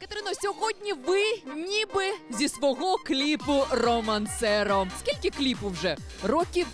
Катерино, сьогодні ви ніби зі свого кліпу Романсеро. Скільки кліпу вже? Років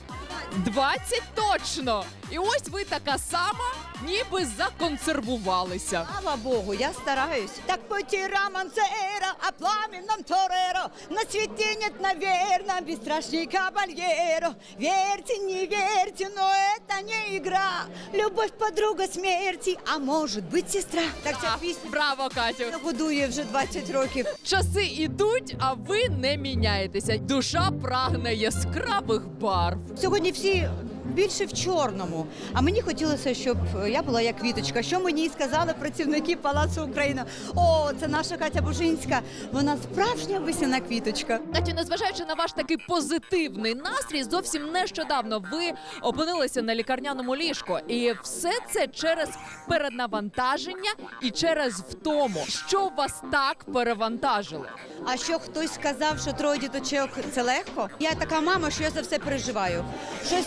20 точно. І ось ви така сама, ніби законсервувалися. Слава Богу, я стараюсь. Так пути романсера, а пламенном тореро. На свете нет, наверное, бесстрашней кабальеро. Верьте, не верьте, но это не игра. Любовь подруга смерти, а может быть сестра. Так ця пісня Браво, Катю! будує вже 20 років. Часи ідуть, а ви не міняєтеся. Душа прагне яскравих барв. Сьогодні всі більше в чорному. А мені хотілося, щоб я була як квіточка. Що мені сказали працівники Палацу Україна? О, це наша Катя Бужинська. Вона справжня весняна квіточка. Катю, незважаючи на ваш такий позитивний настрій, зовсім нещодавно ви опинилися на лікарняному ліжку, і все це через перенавантаження і через втому. Що вас так перевантажило? А що хтось сказав, що троє діточок це легко? Я така мама, що я за все переживаю. Щось з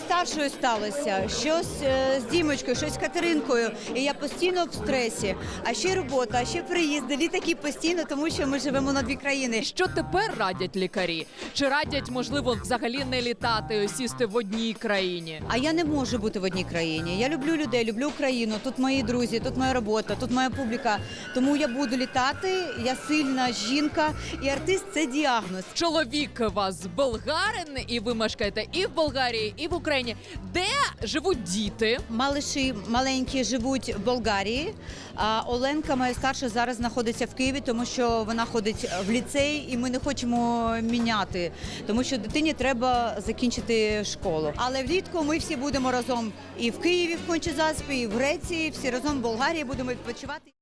старшою сталося, щось е, з Дімочкою, щось з Катеринкою. І я постійно в стресі. А ще робота, а ще приїзди, літаки постійно, тому що ми живемо на дві країни. Що тепер радять лікарі? Чи радять, можливо, взагалі не літати, сісти в одній країні? А я не можу бути в одній країні. Я люблю людей, люблю Україну. Тут мої друзі, тут моя робота, тут моя публіка. Тому я буду літати. Я сильна жінка, і артист це діагноз. Чоловік вас болгарин, і ви мешкаєте і в Болгарії, і в Україні. Де живуть діти? Малиші маленькі живуть в Болгарії. А Оленка, моя старша, зараз знаходиться в Києві, тому що вона ходить в ліцей, і ми не хочемо міняти, тому що дитині треба закінчити школу. Але влітку ми всі будемо разом і в Києві в Кончезаспі, і в Греції, всі разом в Болгарії будемо відпочивати.